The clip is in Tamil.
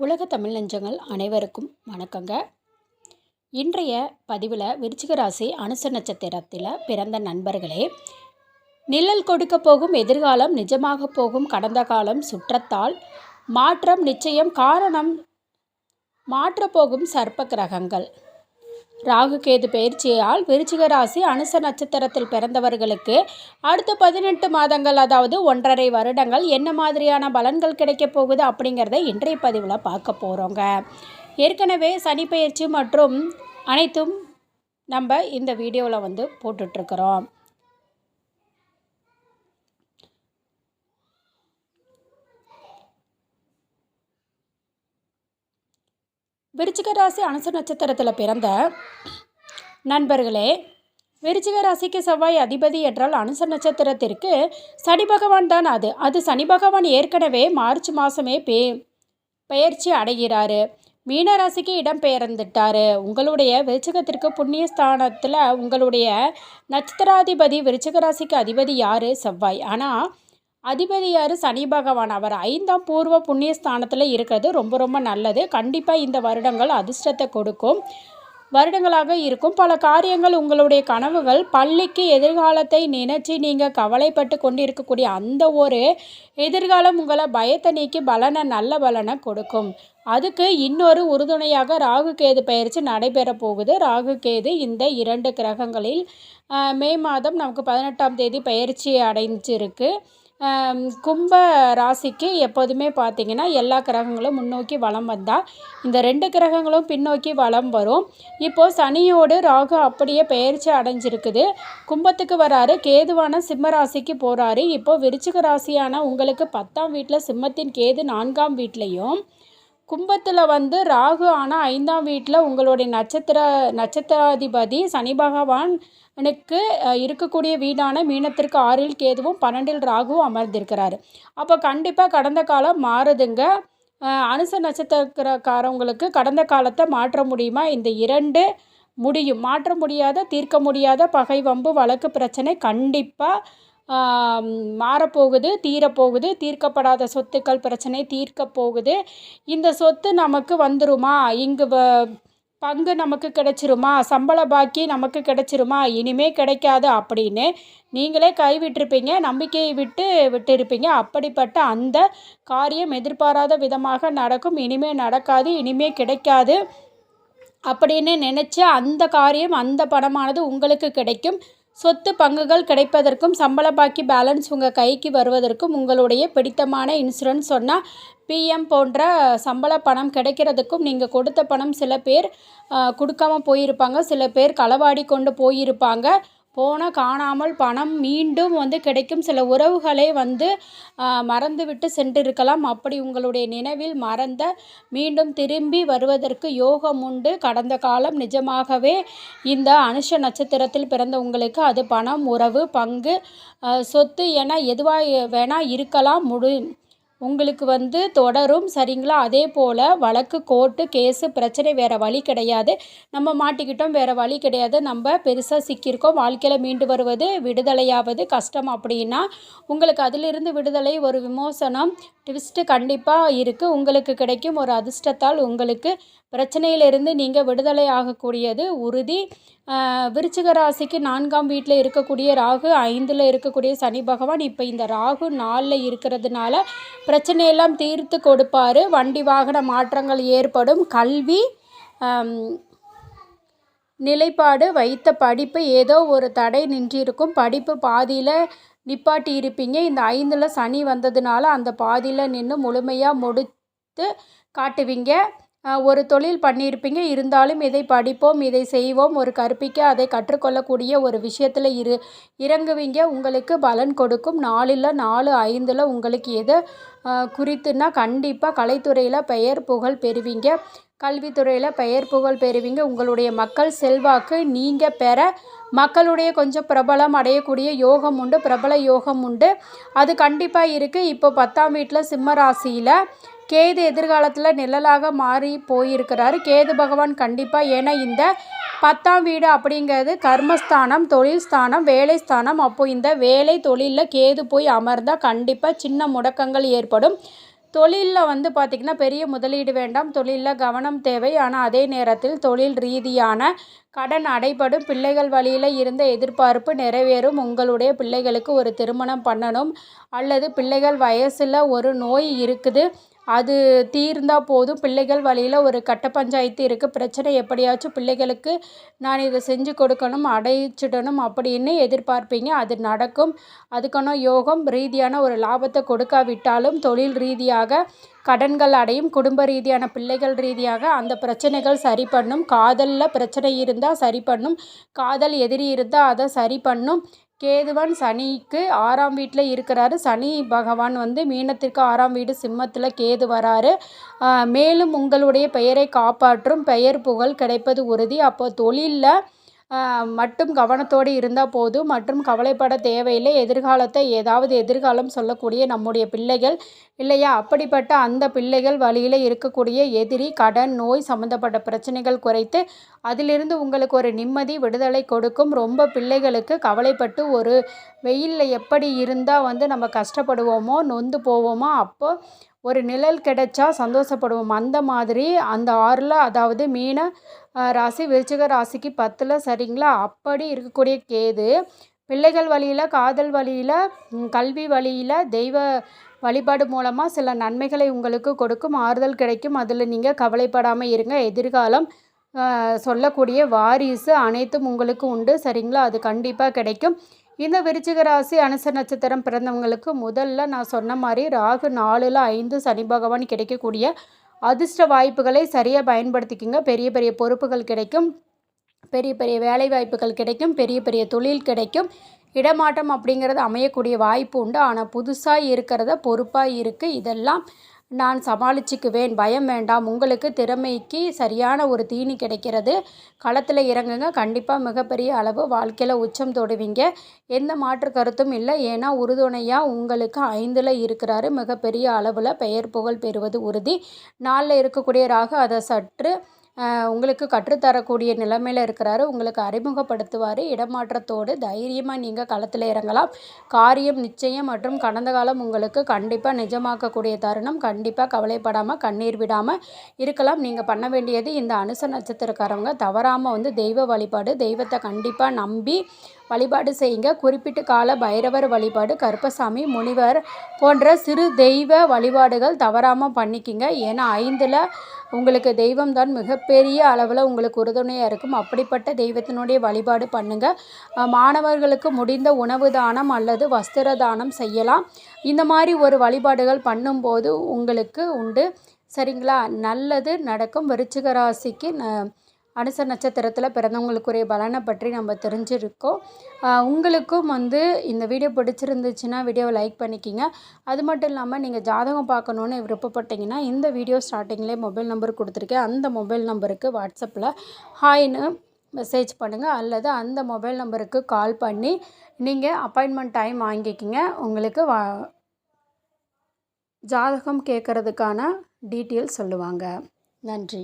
உலக தமிழ் நெஞ்சங்கள் அனைவருக்கும் வணக்கங்க. இன்றைய பதிவில் விருச்சிக ராசி அனுச நட்சத்திரத்தில் பிறந்த நண்பர்களே நிழல் கொடுக்க போகும் எதிர்காலம் நிஜமாக போகும் கடந்த காலம் சுற்றத்தால் மாற்றம் நிச்சயம் காரணம் மாற்றப்போகும் சர்ப்ப கிரகங்கள். ராகுகேது பயிற்சியால் விருச்சிக ராசி அனுச நட்சத்திரத்தில் பிறந்தவர்களுக்கு அடுத்த பதினெட்டு மாதங்கள் அதாவது ஒன்றரை வருடங்கள் என்ன மாதிரியான பலன்கள் கிடைக்க போகுது அப்படிங்கிறத இன்றைய பதிவில் பார்க்க போகிறோங்க ஏற்கனவே சனி பயிற்சி மற்றும் அனைத்தும் நம்ம இந்த வீடியோவில் வந்து போட்டுட்ருக்குறோம். விருச்சிக ராசி அனுச நட்சத்திரத்தில் பிறந்த நண்பர்களே விருச்சிக ராசிக்கு செவ்வாய் அதிபதி என்றால் அனுச நட்சத்திரத்திற்கு சனி பகவான் தான் அது. அது சனி பகவான் ஏற்கனவே மார்ச் மாதமே பே பயிற்சி அடைகிறாரு. மீனராசிக்கு இடம் பெயர்ந்துட்டார். உங்களுடைய விருச்சிகத்திற்கு புண்ணிய ஸ்தானத்தில் உங்களுடைய நட்சத்திராதிபதி விருச்சிக ராசிக்கு அதிபதி யார்? செவ்வாய். ஆனால் அதிபதியார் சனி பகவான் அவர் ஐந்தாம் பூர்வ புண்ணியஸ்தானத்தில் இருக்கிறது. ரொம்ப ரொம்ப நல்லது. கண்டிப்பாக இந்த வருடங்கள் அதிர்ஷ்டத்தை கொடுக்கும். வருடங்களாக இருக்கும். பல காரியங்கள் உங்களுடைய கனவுகள் பள்ளிக்கு எதிர்காலத்தை நினைச்சு நீங்கள் கவலைப்பட்டு கொண்டு இருக்கக்கூடிய அந்த ஒரு எதிர்காலம் உங்களை பயத்தை நீக்கி பலனை நல்ல பலனை கொடுக்கும். அதுக்கு இன்னொரு உறுதுணையாக ராகு கேது பயிற்சி நடைபெற போகுது. ராகு கேது இந்த இரண்டு கிரகங்களில் மே மாதம் நமக்கு பதினெட்டாம் தேதி பயிற்சி அடைஞ்சிருக்கு. கும்ப ராசிக்கு எப்போதுமே பார்த்திங்கன்னா எல்லா கிரகங்களும் முன்னோக்கி வளம் வந்தால் இந்த ரெண்டு கிரகங்களும் பின்னோக்கி வளம் வரும். இப்போது சனியோடு ராகு அப்படியே பெயர்ச்சி அடைஞ்சிருக்குது. கும்பத்துக்கு வராரு கேதுவான சிம்ம ராசிக்கு போகிறாரு இப்போது விருச்சிக ராசியான உங்களுக்கு பத்தாம் வீட்டில் சிம்மத்தின் கேது நான்காம் வீட்லேயும் கும்பத்தில் வந்து ராகு ஆனால் ஐந்தாம் வீட்டில் உங்களுடைய நட்சத்திர நட்சத்திராதிபதி சனி பகவானுக்கு இருக்கக்கூடிய வீடான மீனத்திற்கு ஆறில் கேதுவும் பன்னெண்டில் ராகுவும் அமர்ந்திருக்கிறாரு. அப்போ கண்டிப்பாக கடந்த காலம் மாறுதுங்க. அனுச நட்சத்திரக்காரவங்களுக்கு கடந்த காலத்தை மாற்ற முடியுமா? இந்த இரண்டு முடியும். மாற்ற முடியாத தீர்க்க முடியாத பகை வம்பு வழக்கு பிரச்சனை கண்டிப்பாக மாறப்போகுது தீரப்போகுது தீர்க்கப்படாத சொத்துக்கள் பிரச்சனை தீர்க்க போகுது இந்த சொத்து நமக்கு வந்துருமா? இங்கு பங்கு நமக்கு கிடைச்சிருமா? சம்பள பாக்கி நமக்கு கிடைச்சிருமா? இனிமே கிடைக்காது அப்படின்னு நீங்களே கைவிட்டிருப்பீங்க நம்பிக்கையை விட்டு விட்டிருப்பீங்க. அப்படிப்பட்ட அந்த காரியம் எதிர்பாராத விதமாக நடக்கும். இனிமே நடக்காது இனிமே கிடைக்காது அப்படின்னு நினச்ச அந்த காரியம் அந்த பணமானது உங்களுக்கு கிடைக்கும். சொத்து பங்குகள் கிடைப்பதற்கும் சம்பள பாக்கி பேலன்ஸ் உங்கள் கைக்கு வருவதற்கும் உங்களுடைய பிடித்தமான இன்சூரன்ஸ் சொன்னால் பிஎம் போன்ற சம்பள பணம் கிடைக்கிறதுக்கும் நீங்கள் கொடுத்த பணம் சில பேர் கொடுக்காம போயிருப்பாங்க. சில பேர் களவாடி கொண்டு போயிருப்பாங்க. போன காணாமல் பணம் மீண்டும் வந்து கிடைக்கும். சில உறவுகளை வந்து மறந்துவிட்டு சென்றிருக்கலாம். அப்படி உங்களுடைய நினைவில் மறந்த மீண்டும் திரும்பி வருவதற்கு யோகம் உண்டு. கடந்த காலம் நிஜமாகவே இந்த அனுஷ நட்சத்திரத்தில் பிறந்த உங்களுக்கு அது பணம் உறவு பங்கு சொத்து என எதுவாக வேணால் இருக்கலாம். முடி உங்களுக்கு வந்து தொடரும் சரிங்களா? அதே போல் வழக்கு கோர்ட்டு கேஸு பிரச்சனை வேறு வழி கிடையாது. நம்ம மாட்டிக்கிட்டோம் வேறு வழி கிடையாது. நம்ம பெருசாக சிக்கியிருக்கோம். வாழ்க்கையில் மீண்டு வருவது விடுதலையாவது கஷ்டம் அப்படின்னா உங்களுக்கு அதிலிருந்து விடுதலை ஒரு விமோசனம் ட்விஸ்ட்டு கண்டிப்பாக இருக்குது உங்களுக்கு கிடைக்கும் ஒரு அதிர்ஷ்டத்தால் உங்களுக்கு பிரச்சனையிலிருந்து நீங்கள் விடுதலை ஆகக்கூடியது உறுதி. விருச்சிக ராசிக்கு நான்காம் வீட்டில் இருக்கக்கூடிய ராகு ஐந்தில் இருக்கக்கூடிய சனி பகவான் இப்போ இந்த ராகு நாலில் இருக்கிறதுனால பிரச்சனையெல்லாம் தீர்த்து கொடுப்பார். வண்டி வாகன மாற்றங்கள் ஏற்படும். கல்வி நிலைப்பாடு வைத்த படிப்பு ஏதோ ஒரு தடை நின்றிருக்கும். படிப்பு பாதியில் நிப்பாட்டி இருப்பீங்க. இந்த ஐந்தில் சனி வந்ததுனால அந்த பாதியில் நின்று முழுமையாக முடித்து காட்டுவீங்க. ஒரு தொழில் பண்ணியிருப்பீங்க. இருந்தாலும் இதை படிப்போம் இதை செய்வோம். ஒரு கற்பிக்க அதை கற்றுக்கொள்ளக்கூடிய ஒரு விஷயத்தில் இரு இறங்குவீங்க. உங்களுக்கு பலன் கொடுக்கும். நாலில் நாலு ஐந்தில் உங்களுக்கு எதை குறித்துன்னா கண்டிப்பாக கலைத்துறையில் பெயர் புகழ் பெறுவீங்க. கல்வித்துறையில் பெயர் புகழ் பெறுவீங்க. உங்களுடைய மக்கள் செல்வாக்கு நீங்கள் பெற மக்களுடைய கொஞ்சம் பிரபலம் அடையக்கூடிய யோகம் உண்டு பிரபல யோகம் உண்டு. அது கண்டிப்பாக இருக்குது இப்போ பத்தாம் வீட்டில் சிம்ம ராசியில் கேது எதிர்காலத்தில் நிழலாக மாறி போயிருக்கிறாரு. கேது பகவான் கண்டிப்பாக ஏன்னா இந்த பத்தாம் வீடு அப்படிங்கிறது கர்மஸ்தானம் தொழில் ஸ்தானம் வேலை ஸ்தானம் அப்போது இந்த வேலை தொழிலில் கேது போய் அமர்ந்தால் கண்டிப்பாக சின்ன முடக்கங்கள் ஏற்படும். தொழிலில் வந்து பார்த்திங்கன்னா பெரிய முதலீடு வேண்டாம். தொழிலில் கவனம் தேவை. ஆனால் அதே நேரத்தில் தொழில் ரீதியான கடன் அடைபடும். பிள்ளைகள் வழியில் இருந்த எதிர்பார்ப்பு நிறைவேறும். உங்களுடைய பிள்ளைகளுக்கு ஒரு திருமணம் பண்ணணும். அல்லது பிள்ளைகள் வயசில் ஒரு நோய் இருக்குது. அது தீர்ந்தால் போதும். பிள்ளைகள் வழியில் ஒரு கட்ட பஞ்சாயத்து இருக்குது பிரச்சனை எப்படியாச்சும் பிள்ளைகளுக்கு நான் இதை செஞ்சு கொடுக்கணும் அடைச்சிடணும் அப்படின்னு எதிர்பார்ப்பீங்க. அது நடக்கும். அதுக்கான யோகம் ரீதியான ஒரு லாபத்தை கொடுக்காவிட்டாலும் தொழில் ரீதியாக கடன்கள் அடையும். குடும்ப ரீதியான பிள்ளைகள் ரீதியாக அந்த பிரச்சனைகள் சரி பண்ணும் காதலில் பிரச்சனை இருந்தால் சரி பண்ணும் காதல் எதிரி இருந்தால் அதை சரி பண்ணும் கேதுவன் சனிக்கு ஆறாம் வீட்டில் இருக்கிறாரு. சனி பகவான் வந்து மீனத்திற்கு ஆறாம் வீடு சிம்மத்தில் கேது வராரு. மேலும் உங்களுடைய பெயரை காப்பாற்றும் பெயர் புகழ் கிடைப்பது உறுதி. அப்போ தொழிலில் மட்டும் கவனத்தோடு இருந்தால் போதும். மற்றும் கவலைப்பட தேவையில்லை. எதிர்காலத்தை ஏதாவது எதிர்காலம் சொல்லக்கூடிய நம்முடைய பிள்ளைகள். இல்லையா? அப்படிப்பட்ட அந்த பிள்ளைகள் வழியில் இருக்கக்கூடிய எதிரி கடன் நோய் சம்மந்தப்பட்ட பிரச்சனைகள் குறைத்து அதிலிருந்து உங்களுக்கு ஒரு நிம்மதி விடுதலை கொடுக்கும். ரொம்ப பிள்ளைகளுக்கு கவலைப்பட்டு ஒரு வெயிலில் எப்படி இருந்தால் வந்து நம்ம கஷ்டப்படுவோமோ நொந்து போவோமோ அப்போ ஒரு நிழல் கிடைச்சா சந்தோஷப்படுவோம். அந்த மாதிரி அந்த ஆறில் அதாவது மீன ராசி விருச்சிக ராசிக்கு பத்தில் சரிங்களா? அப்படி இருக்கக்கூடிய கேது பிள்ளைகள் வழியில் காதல் வழியில் கல்வி வழியில் தெய்வ வழிபாடு மூலமாக சில நன்மைகளை உங்களுக்கு கொடுக்கும் ஆறுதல் கிடைக்கும். அதில் நீங்கள் கவலைப்படாமல் இருங்க. எதிர்காலம் சொல்லக்கூடிய வாரிசு அனைத்தும் உங்களுக்கு உண்டு. சரிங்களா? அது கண்டிப்பாக கிடைக்கும். இந்த விருச்சிக ராசி அனுச நட்சத்திரம் பிறந்தவங்களுக்கு முதல்ல நான் சொன்ன மாதிரி ராகு நாலில் ஐந்து சனி பகவான் கிடைக்கக்கூடிய அதிர்ஷ்ட வாய்ப்புகளை சரியாக பயன்படுத்திக்கோங்க. பெரிய பெரிய பொறுப்புகள் கிடைக்கும். பெரிய பெரிய வேலை வாய்ப்புகள் கிடைக்கும். பெரிய பெரிய தொழில் கிடைக்கும். இடமாற்றம் அப்படிங்கிறது அமையக்கூடிய வாய்ப்பு உண்டு. ஆனால் புதுசாக இருக்கிறத பொறுப்பாக இருக்குது இதெல்லாம் நான் சமாளிச்சுக்குவேன். பயம் வேண்டாம். உங்களுக்கு திறமைக்கு சரியான ஒரு தீனி கிடைக்கிறது. களத்தில் இறங்குங்க. கண்டிப்பாக மிகப்பெரிய அளவு வாழ்க்கையில் உச்சம் தொடுவீங்க. எந்த மாற்று கருத்தும் இல்லை. ஏன்னா உறுதுணையாக உங்களுக்கு ஐந்தில் இருக்கிறாரு. மிகப்பெரிய அளவில் பெயர் புகழ் பெறுவது உறுதி. நாளில் இருக்கக்கூடிய ராகு அதை சற்று உங்களுக்கு கற்றுத்தரக்கூடிய நிலைமையில் இருக்கிறாரு. உங்களுக்கு அறிமுகப்படுத்துவார். இடமாற்றத்தோடு தைரியமாக நீங்கள் களத்தில் இறங்கலாம். காரியம் நிச்சயம் மற்றும் கடந்த காலம் உங்களுக்கு கண்டிப்பாக நிஜமாக்கக்கூடிய தருணம். கண்டிப்பாக கவலைப்படாமல் கண்ணீர் விடாமல் இருக்கலாம். நீங்கள் பண்ண வேண்டியது இந்த அனுச நட்சத்திரக்காரவங்க. தவறாமல் வந்து தெய்வ வழிபாடு தெய்வத்தை கண்டிப்பாக நம்பி வழிபாடு செய்யுங்க. குறிப்பிட்ட கால பைரவர் வழிபாடு கருப்பசாமி முனிவர் போன்ற சிறு தெய்வ வழிபாடுகள் தவறாமல் பண்ணிக்கிங்க. ஏன்னா ஐந்தில் உங்களுக்கு தெய்வம் தான் மிகப்பெரிய அளவில் உங்களுக்கு உறுதுணையாக இருக்கும். அப்படிப்பட்ட தெய்வத்தினுடைய வழிபாடு பண்ணுங்கள் மாணவர்களுக்கு முடிந்த உணவு தானம் அல்லது வஸ்திர தானம் செய்யலாம். இந்த மாதிரி ஒரு வழிபாடுகள் பண்ணும்போது உங்களுக்கு உண்டு. சரிங்களா? நல்லது நடக்கும். விருச்சிக ராசிக்கு அனுச நட்சத்திரத்தில் பிறந்தவங்களுக்குரிய பலனை பற்றி நம்ம தெரிஞ்சிருக்கோம். உங்களுக்கும் வந்து இந்த வீடியோ பிடிச்சிருந்துச்சுன்னா வீடியோவை லைக் பண்ணிக்கிங்க. அது மட்டும் இல்லாமல் நீங்கள் ஜாதகம் பார்க்கணுன்னு விருப்பப்பட்டீங்கன்னா இந்த வீடியோ ஸ்டார்டிங்லேயே மொபைல் நம்பர் கொடுத்துருக்கேன். அந்த மொபைல் நம்பருக்கு வாட்ஸ்அப்பில் ஹாய்னு மெசேஜ் பண்ணுங்கள் அல்லது அந்த மொபைல் நம்பருக்கு கால் பண்ணி நீங்கள் அப்பாயின்மெண்ட் டைம் வாங்கிக்கிங்க. உங்களுக்கு வா ஜாதகம் கேட்குறதுக்கான டீட்டெயில் சொல்லுவாங்க. நன்றி.